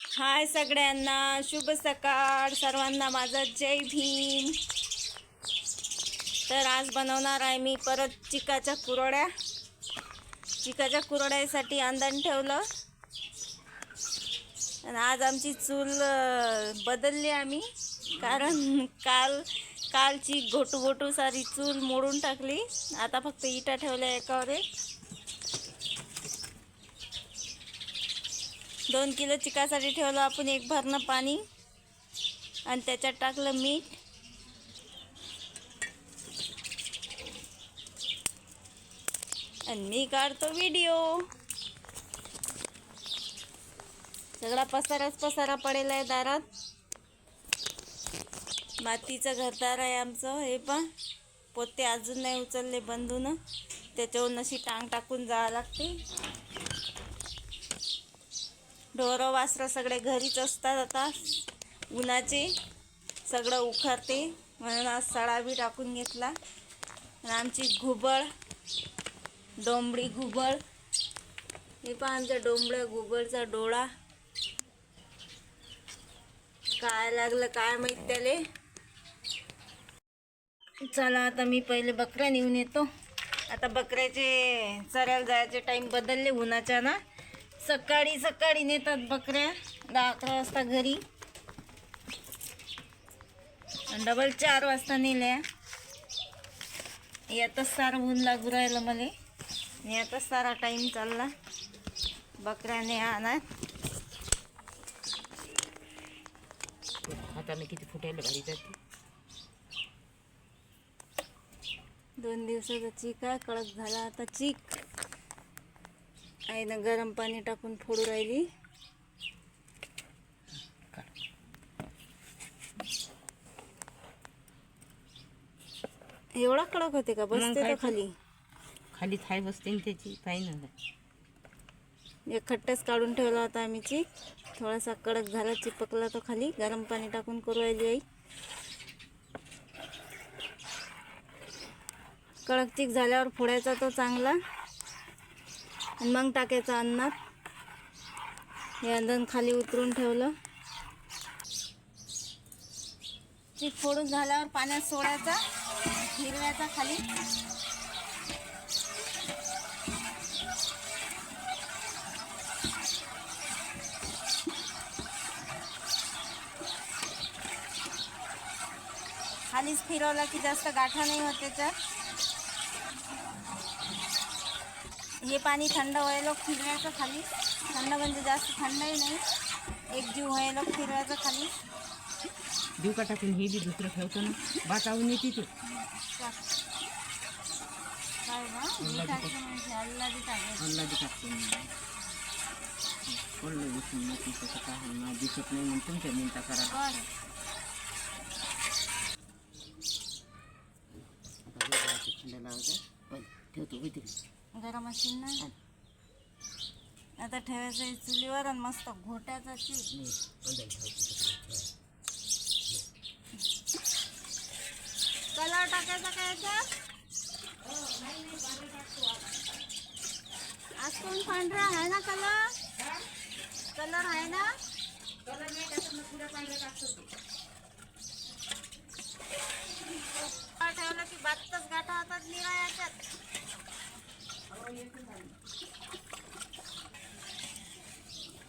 हाय सगळ्यांना शुभ सकाळ. सर्वांना माझा जय भीम. तर आज बनवणार आहे मी परत चिकाच्या कुरड्या. चिकाच्या कुरड्यासाठी अंधण ठेवलं. आणि आज आमची चूल बदलली आम्ही. कारण काल कालची घोटू घोटू सारी चूल मोडून टाकली. आता फक्त इटा ठेवल्या एकावर एक. दोन किलो चिकासाठी ठेवलं आपण एक भरणं पाणी आणि त्याच्यात टाकलं मीठ. आणि मी काढतो व्हिडिओ. सगळा पसाराच पसारा पडेल आहे दारात. मातीचं घरदार आहे आमचं हे पण. पोते अजून नाही उचलले बंधून. त्याच्यावरून अशी टांग टाकून जावं लागते. ढोरं वासरं सगळे घरीच असतात आता. उन्हाचे सगळं उखरते म्हणून आज सडा बी टाकून घेतला. आणि आमची घुबळ डोंबडी घुबळ हे पण आमच्या डोंबड्या घुबळचा डोळा. काय लागलं काय माहीत त्याले? चला आता मी पहिले बकऱ्या नेऊन येतो. आता बकऱ्याचे चरायला जायचे टाईम बदलले उन्हाच्या ना. सकाळी सकाळी नेतात बकऱ्या. दहा अकरा वाजता घरी. डबल चार वाजता नेल्या. यातच सारं ऊन लागू राहिलं मला. यातच सारा टाईम चालला. बकऱ्याने आणत आता मी किती फुटायला घरी जाते? दोन दिवसाचा चीक आहे कडक झाला आता चीक. आईनं गरम पाणी टाकून फोडू राहिली. एवढा कडक होते का? बसते तर. खाली. खाली थाय बसते ना त्याची पाय ना एक खट्टच काढून ठेवला होता आम्ही चीक थोडासा कडक झाला चिपकला तो खाली. गरम पाणी टाकून करू राहिली आई. कडक चीक झाल्यावर फोडायचा तो चांगला. आणि मग टाकायचं अन्नात. हे अंदन खाली उतरून ठेवलं. चीक फोडून झाल्यावर पाण्यात सोडायचा. हिरव्याचा खाली. खालीच फिरवला की जास्त गाठा नाही होत त्याच्यात. हे पाणी थंड व्हायला फिरवायचं खाली। थंड म्हणजे जास्त थंडही नाही। एक जीव व्हायला फिरवायचं खाली। देऊ का टाकून हे बी दुसरं ठेवतो ना। वातावून येते ते। दिसत नाही म्हणून तुमच्या मिनटा करा। ठेवतो गरम असेल ना आता ठेवायचं आहे चुलीवर आणि मस्त घोट्याचा कलर टाकायचा काय याच्यात आज कोण पांढरा आहे ना कलर? कलर आहे ना? कलर ठेवलं की बातच गाठा होतात निळा याच्यात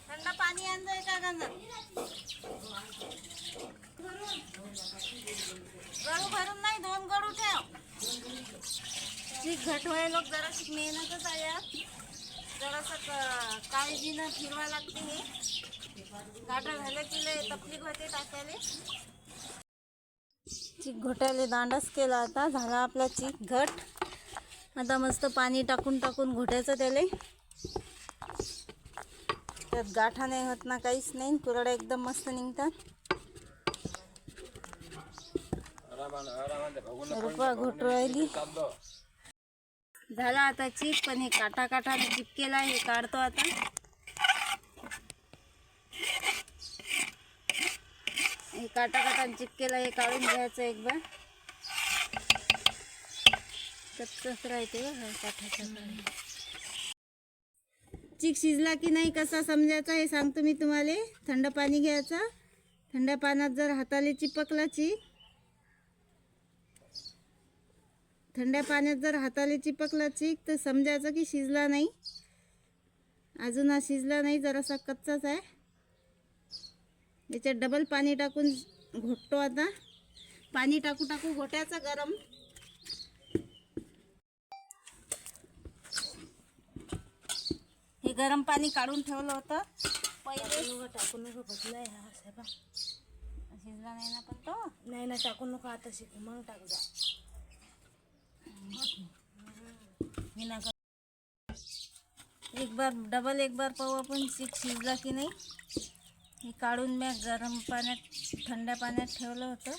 थंड पाणी आणतोय का गंज गळू भरून नाही दोन गळू ठेव घटवाय लोक जराशी मेहनतच आहे जरासं काळजीनं फिरवा लागते हे. गाठा झालं की लय तकलीफ होते टाकायला. चीक घोटायला दांडाच केला आता झाला आपला चीक घट. आता मस्त पाणी टाकून टाकून घोटायचं त्याले. त्यात गाठा नाही होत ना काहीच नाही कुरड्या एकदम मस्त निघतात. रुपा घोटू राहिली. झाला आता चिप पण हे काटा काटाने आहे हे काढतो आता. हे काटा काटाने चिपकेला हे काढून घ्यायचं एकदा. कच्चच राहते चिक शिजला की नाही कसा समजायचा हे सांगतो मी तुम्हाला. थंड पाणी घ्यायचं. थंड पाण्यात जर हाताला चिपकला चिक थंड पाण्यात जर हाताला चिपकला चिक तर समजायचं की शिजला नाही. अजून हा शिजला नाही जरासा कच्चाच आहे. याच्यात डबल पाणी टाकून घोटतो आता. पाणी टाकू टाकू घोट्याचं गरम. हे गरम पाणी काढून ठेवलं होतं. पहिले टाकून नको बदलाय हा साहेबा. शिजला नाही ना पण तो? नाही ना टाकू नको आता शिकू मग टाक जा. एक बार डबल एक बार पाहू आपण चिक शिजला की नाही. हे काढून मी गरम पाण्यात थंड पाण्यात ठेवलं होतं.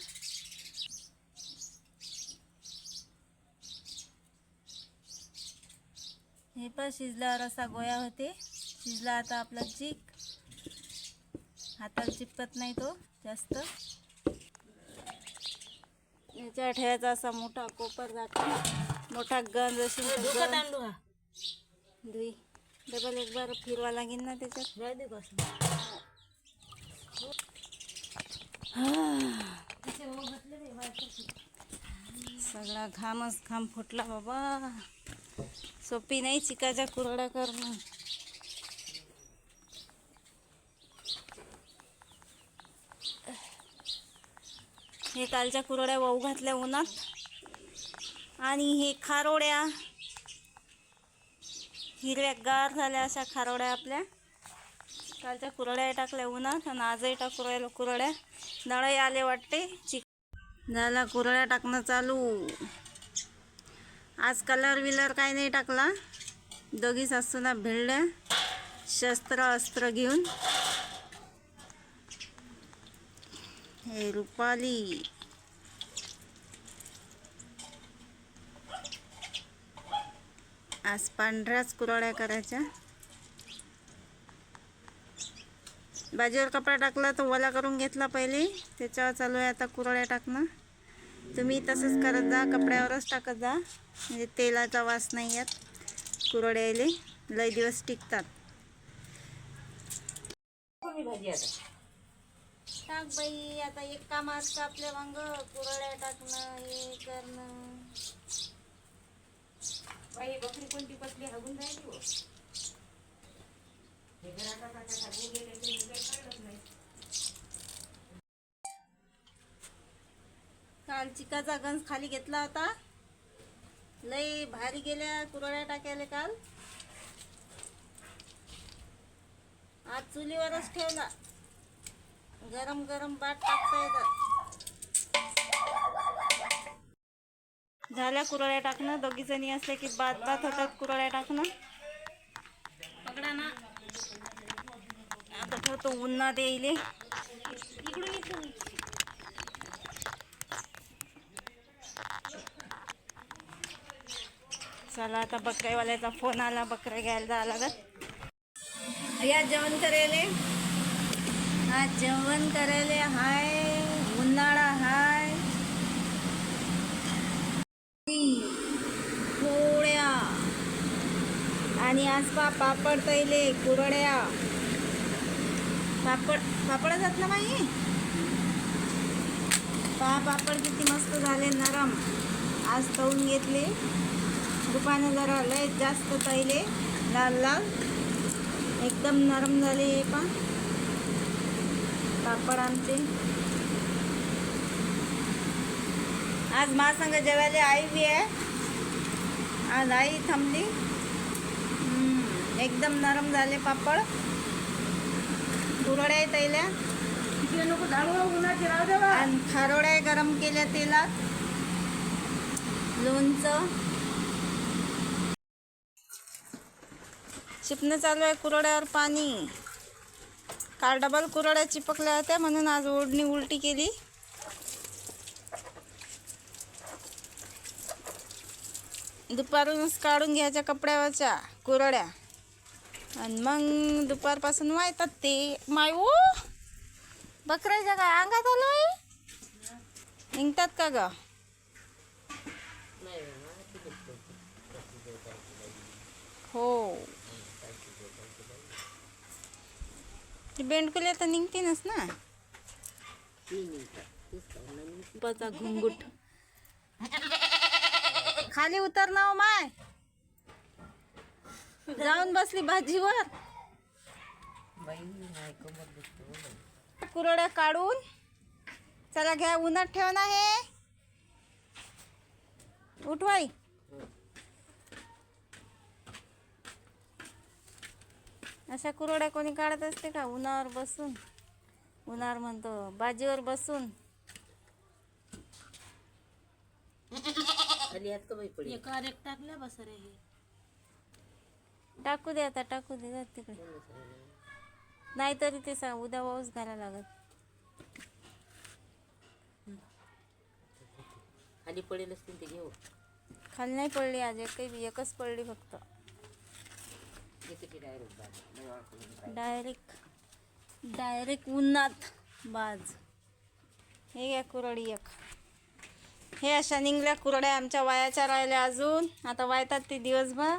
हे पण शिजल्यावर असा गोया होते. शिजला आता आपला चीक. हाताला चिपकत नाही तो जास्त. याच्यावर ठेवायचा असा मोठा कोपर जातो मोठा गंज असेल दुई. डबल एक बार फिरवा लागेल ना त्याच्यात. सगळा घामच घाम फुटला बाबा. सोपी नाही चिकाच्या कुरड्या करणं. हे कालच्या कुरड्या वाहू घातल्या उन्हात. आणि हे खारोड्या. हिरव्या गार झाल्या अशा खारोड्या आपल्या. कालच्या कुरड्या टाकल्या उन्हात आणि आजही टाकू राहिलं कुरड्या. नळही आले वाटते. चिक झाला कुरड्या टाकणं चालू. आज कलर विलर काही नाही टाकला. दोघी सासूना भिडल्या. शस्त्र अस्त्र घेऊन. हे रुपाली. आज पांढऱ्याच कुराड्या करायच्या. बाजीवर कपडा टाकला तो ओला करून घेतला पहिले. त्याच्यावर चालू आहे आता कुरड्या टाकणं. तुम्ही तसंच करत जा कपड्यावरच टाकत जा. म्हणजे तेलाचा वास नाही येत. कुरड्याले लय दिवस टिकतात. भाजी आता. टाक बाई आता एक काम असतं आपल्या वांग कुरड्या टाकणं हे करणं. बाई बकरी कोणती बसली हगून राहिली हो? हे घराचा काका हगून गेले तरी काही कळलंच नाही. काल चिकाचा गंज खाली घेतला होता. लय भारी गेल्या कुरड्या टाकायला काल. आज चुलीवरच ठेवला. गरम गरम बाट टाकता येतात झाल्या कुरळ्या टाकणं. दोघी जणी असले की बाद बात होतात कुरळ्या टाकणं. पकडा ना. आता ठेवतो उन्हात येईल इकडून इकडून चला आता बकऱ्यावाल्याचा फोन आला. बकऱ्या घ्यायला जायला लागत या जेवण करायले आज जेवण करायले हाय उन्हाळा हाय. पोळ्या. आणि आज पा पापड तैले कुरड्या. पापड पापड जात ना बाई? पहा पापड किती मस्त झाले नरम. आज तळून घेतले. दुपाने जरा लय जास्त तैले लाल लाल. एकदम नरम झाले हे पण. पापड आमचे आज महासंघ जेवायला आई बी आहे. आज आई थांबली. एकदम नरम झाले पापड. कुरड्या तैल्या. आणि खारोड्या गरम केल्या तेलात. लोणचं. शिपणं चालू आहे कुरड्यावर पाणी. काल डबल कुरड्या चिपकल्या होत्या म्हणून आज ओढणी उलटी केली. दुपारूनच काढून घ्यायच्या कपड्यावरच्या कुरड्या. आणि मग दुपारपासून वायतात ते. My oh! बकऱ्याच्या काय अंगात आलोय निघतात का ग? हो. ते बेंडकुले तर निघतीनच ना. पचा घुंगुट. खाली उतर ना हो माय. जाऊन बसली भाजीवर. कुरड्या काढून. चला घ्या उन्हात ठेव ना हे उठवाई अशा कुरड्या कोणी काढत असते का? उन्हावर बसून. उन्हावर म्हणतो बाजीवर बसून. एका रेक टाकल्या बस रे हे. टाकू दे आता टाकू दे जा तिकडे. नाहीतरी ते सांग उद्या पाऊस घालायला लागत खाली पडेल असतील ते घेऊ खाली नाही पडली आज एकही बी एकच पडली फक्त. डायरेक्ट डायरेक्ट उन्हात बाज. हे घ्या कुरडी एक. हे अशा निघल्या कुरड्या आमच्या वायाच्या राहिल्या अजून. आता वायतात ते दिवसभर.